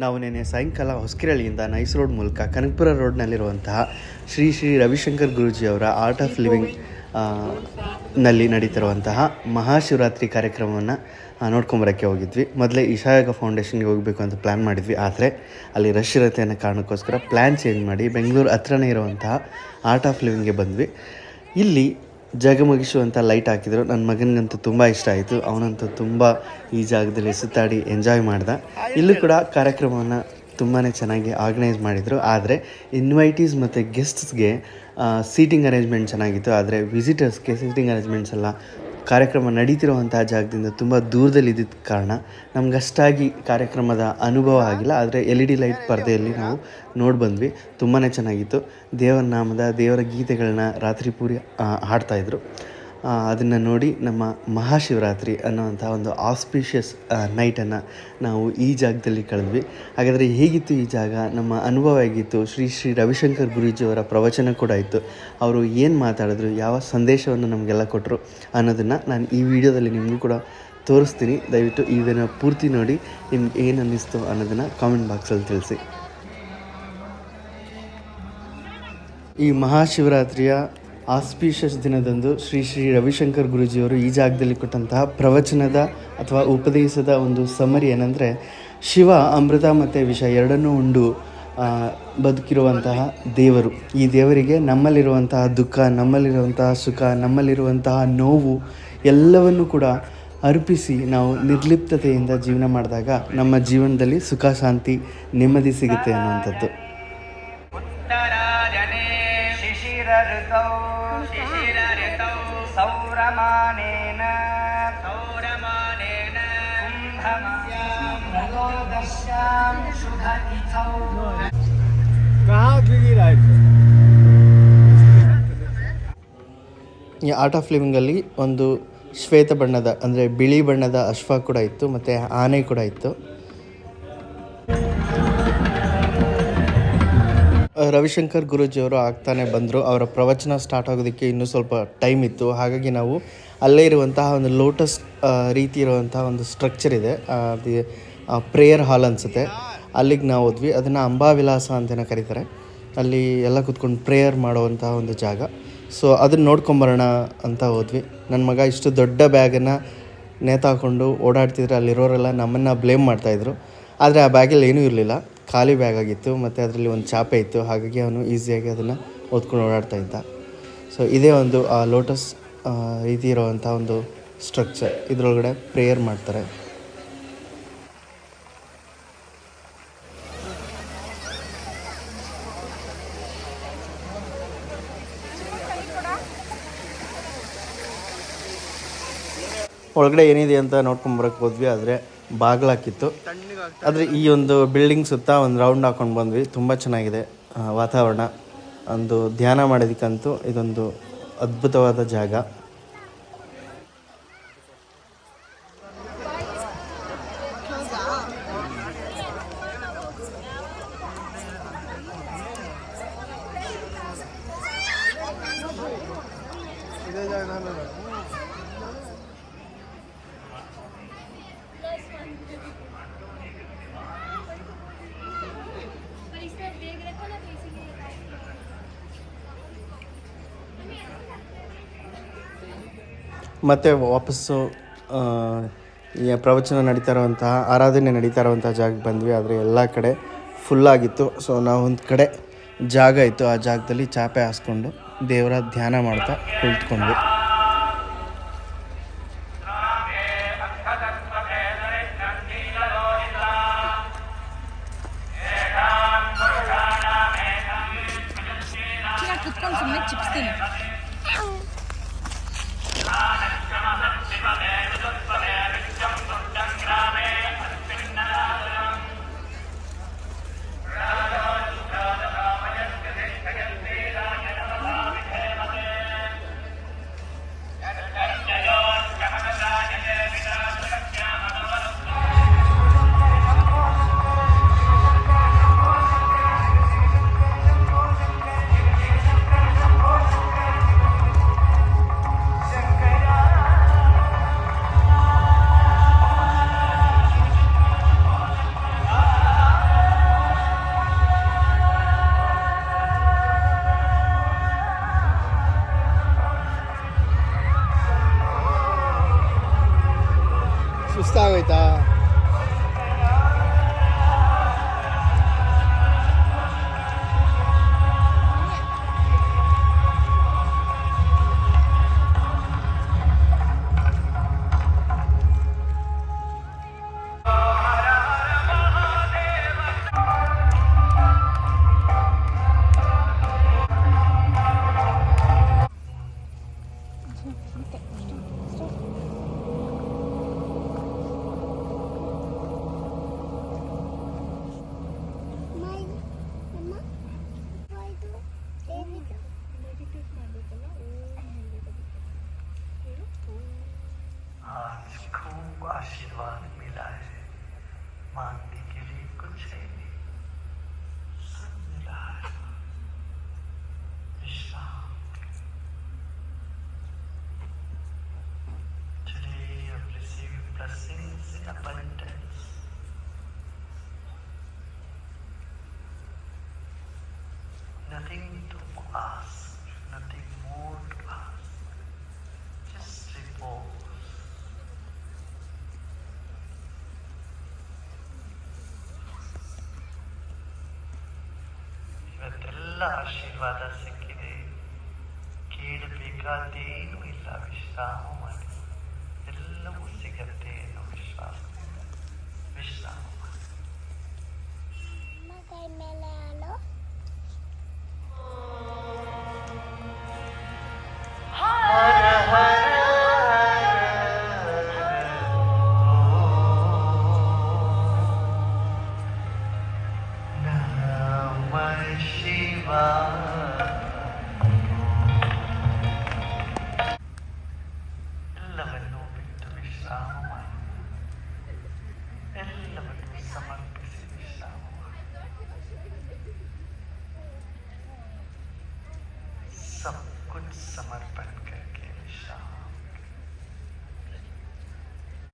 ನಾವು ನಿನ್ನೆ ಸಾಯಂಕಾಲ ಹೊಸಕಿರಳಿಯಿಂದ ನೈಸ್ ರೋಡ್ ಮೂಲಕ ಕನಕಪುರ ರೋಡ್ನಲ್ಲಿರುವಂತಹ ಶ್ರೀ ಶ್ರೀ ರವಿಶಂಕರ್ ಗುರೂಜಿಯವರ ಆರ್ಟ್ ಆಫ್ ಲಿವಿಂಗ್ನಲ್ಲಿ ನಡೀತಿರುವಂತಹ ಮಹಾಶಿವರಾತ್ರಿ ಕಾರ್ಯಕ್ರಮವನ್ನು ನೋಡ್ಕೊಂಬರೋಕ್ಕೆ ಹೋಗಿದ್ವಿ. ಮೊದಲೇ ಇಶಾಯೋಗ ಫೌಂಡೇಶನ್ಗೆ ಹೋಗಬೇಕು ಅಂತ ಪ್ಲ್ಯಾನ್ ಮಾಡಿದ್ವಿ. ಆದರೆ ಅಲ್ಲಿ ರಶ್ ಇರುತ್ತೆ ಅನ್ನೋ ಕಾರಣಕ್ಕೋಸ್ಕರ ಪ್ಲ್ಯಾನ್ ಚೇಂಜ್ ಮಾಡಿ ಬೆಂಗಳೂರು ಹತ್ರನೇ ಇರುವಂತಹ ಆರ್ಟ್ ಆಫ್ ಲಿವಿಂಗ್ಗೆ ಬಂದ್ವಿ. ಇಲ್ಲಿ ಜಗಮಗಿಸುವಂಥ ಲೈಟ್ ಹಾಕಿದರು. ನನ್ನ ಮಗನಿಗಂತೂ ತುಂಬ ಇಷ್ಟ ಆಯಿತು. ಅವನಂತೂ ತುಂಬ ಈ ಜಾಗದಲ್ಲಿ ಸುತ್ತಾಡಿ ಎಂಜಾಯ್ ಮಾಡ್ದ. ಇಲ್ಲೂ ಕೂಡ ಕಾರ್ಯಕ್ರಮವನ್ನು ತುಂಬಾ ಚೆನ್ನಾಗಿ ಆರ್ಗನೈಸ್ ಮಾಡಿದರು. ಆದರೆ ಇನ್ವೈಟೀಸ್ ಮತ್ತು ಗೆಸ್ಟ್ಸ್ಗೆ ಸೀಟಿಂಗ್ ಅರೇಂಜ್ಮೆಂಟ್ ಚೆನ್ನಾಗಿತ್ತು. ಆದರೆ ವಿಸಿಟರ್ಸ್ಗೆ ಸೀಟಿಂಗ್ ಅರೇಂಜ್ಮೆಂಟ್ಸ್ ಎಲ್ಲ ಕಾರ್ಯಕ್ರಮ ನಡೀತಿರುವಂತಹ ಜಾಗದಿಂದ ತುಂಬ ದೂರದಲ್ಲಿದ್ದ ಕಾರಣ ಕಾರಣ ಅಷ್ಟಾಗಿ ಕಾರ್ಯಕ್ರಮದ ಅನುಭವ ಆಗಿಲ್ಲ. ಆದರೆ ಎಲ್ ಇ ಡಿ ಲೈಟ್ ಪರದೆಯಲ್ಲಿ ನಾವು ನೋಡಿ ಬಂದ್ವಿ ತುಂಬಾ ಚೆನ್ನಾಗಿತ್ತು. ದೇವರ ನಾಮದ ದೇವರ ಗೀತೆಗಳನ್ನ ರಾತ್ರಿ ಪೂರಿ ಹಾಡ್ತಾಯಿದ್ರು ಅದನ್ನು ನೋಡಿ ನಮ್ಮ ಮಹಾಶಿವರಾತ್ರಿ ಅನ್ನೋವಂಥ ಒಂದು ಆಸ್ಪಿಷಿಯಸ್ ನೈಟನ್ನು ನಾವು ಈ ಜಾಗದಲ್ಲಿ ಕಳೆದ್ವಿ. ಹಾಗಾದರೆ ಹೇಗಿತ್ತು ಈ ಜಾಗ? ನಮ್ಮ ಅನುಭವ ಹೇಗಿತ್ತು? ಶ್ರೀ ಶ್ರೀ ರವಿಶಂಕರ್ ಗುರೂಜಿಯವರ ಪ್ರವಚನ ಕೂಡ ಇತ್ತು ಅವರು ಏನು ಮಾತಾಡಿದ್ರು, ಯಾವ ಸಂದೇಶವನ್ನು ನಮಗೆಲ್ಲ ಕೊಟ್ಟರು ಅನ್ನೋದನ್ನು ನಾನು ಈ ವಿಡಿಯೋದಲ್ಲಿ ನಿಮಗೂ ಕೂಡ ತೋರಿಸ್ತೀನಿ. ದಯವಿಟ್ಟು ಈ ವಿಡಿಯೋನ ಪೂರ್ತಿ ನೋಡಿ, ನಿಮ್ಗೆ ಏನು ಅನ್ನಿಸ್ತು ಅನ್ನೋದನ್ನು ಕಾಮೆಂಟ್ ಬಾಕ್ಸಲ್ಲಿ ತಿಳಿಸಿ. ಈ ಮಹಾಶಿವರಾತ್ರಿಯ ಆಸ್ಪೀಷಸ್ ದಿನದಂದು ಶ್ರೀ ಶ್ರೀ ರವಿಶಂಕರ್ ಗುರುಜಿಯವರು ಈ ಜಾಗದಲ್ಲಿ ಕೊಟ್ಟಂತಹ ಪ್ರವಚನದ ಅಥವಾ ಉಪದೇಶದ ಒಂದು ಸಮರಿ ಏನಂದರೆ, ಶಿವ, ಅಮೃತ ಮತ್ತು ವಿಷ ಎರಡನ್ನೂ ಉಂಡು ಬದುಕಿರುವಂತಹ ದೇವರು. ಈ ದೇವರಿಗೆ ನಮ್ಮಲ್ಲಿರುವಂತಹ ದುಃಖ, ನಮ್ಮಲ್ಲಿರುವಂತಹ ಸುಖ, ನಮ್ಮಲ್ಲಿರುವಂತಹ ನೋವು ಎಲ್ಲವನ್ನು ಕೂಡ ಅರ್ಪಿಸಿ ನಾವು ನಿರ್ಲಿಪ್ತತೆಯಿಂದ ಜೀವನ ಮಾಡಿದಾಗ ನಮ್ಮ ಜೀವನದಲ್ಲಿ ಸುಖ, ಶಾಂತಿ, ನೆಮ್ಮದಿ ಸಿಗುತ್ತೆ ಅನ್ನುವಂಥದ್ದು. सौरमानेन सौरमानेन कुम्भमस्यां रजोदश्यां शुभतिथौ कहाँ गिरी रहा है ಈ ಆರ್ಟ್ ಆಫ್ ಲಿವಿಂಗಲ್ಲಿ ಒಂದು ಶ್ವೇತ ಬಣ್ಣದ ಅಂದರೆ ಬಿಳಿ ಬಣ್ಣದ ಅಶ್ವ ಕೂಡ ಇತ್ತು ಮತ್ತು ಆನೆ ಕೂಡ ಇತ್ತು ರವಿಶಂಕರ್ ಗುರುಜಿಯವರು ಆಗ್ತಾನೆ ಬಂದರು. ಅವರ ಪ್ರವಚನ ಸ್ಟಾರ್ಟ್ ಆಗೋದಕ್ಕೆ ಇನ್ನೂ ಸ್ವಲ್ಪ ಟೈಮ್ ಇತ್ತು. ಹಾಗಾಗಿ ನಾವು ಅಲ್ಲೇ ಇರುವಂತಹ ಒಂದು ಲೋಟಸ್ ರೀತಿ ಇರುವಂತಹ ಒಂದು ಸ್ಟ್ರಕ್ಚರ್ ಇದೆ. ಪ್ರೇಯರ್ ಹಾಲ್ ಅನಿಸುತ್ತೆ. ಅಲ್ಲಿಗೆ ನಾವು ಹೋದ್ವಿ. ಅದನ್ನು ಅಂಬಾವಿಲಾಸ ಅಂತಲೇ ಕರೀತಾರೆ. ಅಲ್ಲಿ ಎಲ್ಲ ಕೂತ್ಕೊಂಡು ಪ್ರೇಯರ್ ಮಾಡುವಂತಹ ಒಂದು ಜಾಗ. ಸೊ ಅದನ್ನು ನೋಡ್ಕೊಂಬರೋಣ ಅಂತ ಹೋದ್ವಿ. ನನ್ನ ಮಗ ಇಷ್ಟು ದೊಡ್ಡ ಬ್ಯಾಗನ್ನು ನೇತಾಕೊಂಡು ಓಡಾಡ್ತಿದ್ರೆ ಅಲ್ಲಿರೋರೆಲ್ಲ ನಮ್ಮನ್ನು ಬ್ಲೇಮ್ ಮಾಡ್ತಾಯಿದ್ರು ಆದರೆ ಆ ಬ್ಯಾಗಲ್ಲಿ ಏನೂ ಇರಲಿಲ್ಲ. ಖಾಲಿ ಬ್ಯಾಗ್ ಆಗಿತ್ತು, ಮತ್ತು ಅದರಲ್ಲಿ ಒಂದು ಚಾಪೆ ಇತ್ತು. ಹಾಗಾಗಿ ಅವನು ಈಸಿಯಾಗಿ ಅದನ್ನು ಓದ್ಕೊಂಡು ಓಡಾಡ್ತಾ ಇದ್ದ. ಸೊ ಇದೇ ಒಂದು, ಆ ಲೋಟಸ್ ರೀತಿ ಇರುವಂಥ ಒಂದು ಸ್ಟ್ರಕ್ಚರ್ ಇದರೊಳಗಡೆ ಪ್ರೇಯರ್ ಮಾಡ್ತಾರೆ. ಒಳಗಡೆ ಏನಿದೆ ಅಂತ ನೋಡ್ಕೊಂಬರಕ್ಕೆ ಹೋದ್ವಿ, ಆದರೆ ಬಾಗಿಲಾಕಿತ್ತು. ಆದರೆ ಈ ಒಂದು ಬಿಲ್ಡಿಂಗ್ ಸುತ್ತ ಒಂದು ರೌಂಡ್ ಹಾಕೊಂಡು ಬಂದ್ವಿ. ತುಂಬ ಚೆನ್ನಾಗಿದೆ ವಾತಾವರಣ. ಒಂದು ಧ್ಯಾನ ಮಾಡೋದಕ್ಕಂತೂ ಇದೊಂದು ಅದ್ಭುತವಾದ ಜಾಗ. पर ಮತ್ತು ವಾಪಸ್ಸು ಪ್ರವಚನ ನಡೀತಾ ಇರುವಂತಹ ಆರಾಧನೆ ನಡೀತಾ ಇರುವಂತಹ ಜಾಗಕ್ಕೆ ಬಂದ್ವಿ. ಆದರೆ ಎಲ್ಲ ಕಡೆ ಫುಲ್ಲಾಗಿತ್ತು ಸೊ ನಾವು ಒಂದು ಕಡೆ ಜಾಗ ಇತ್ತು. ಆ ಜಾಗದಲ್ಲಿ ಚಾಪೆ ಹಾಸ್ಕೊಂಡು ದೇವರ ಧ್ಯಾನ ಮಾಡ್ತಾ ಕುಳಿತುಕೊಂಡ್ವಿ. ಆಯ್ತಾ स्वाद मिला है मांगने के लिए कुछ है नहीं सब मिला है Nothing to ask. ಇವತ್ತೆಲ್ಲ ಆಶೀರ್ವಾದ ಸಿಕ್ಕಿದೆ ಕೇಳಬೇಕಾದೇನೂ ಇಲ್ಲ ವಿಶ್ರಾಮ my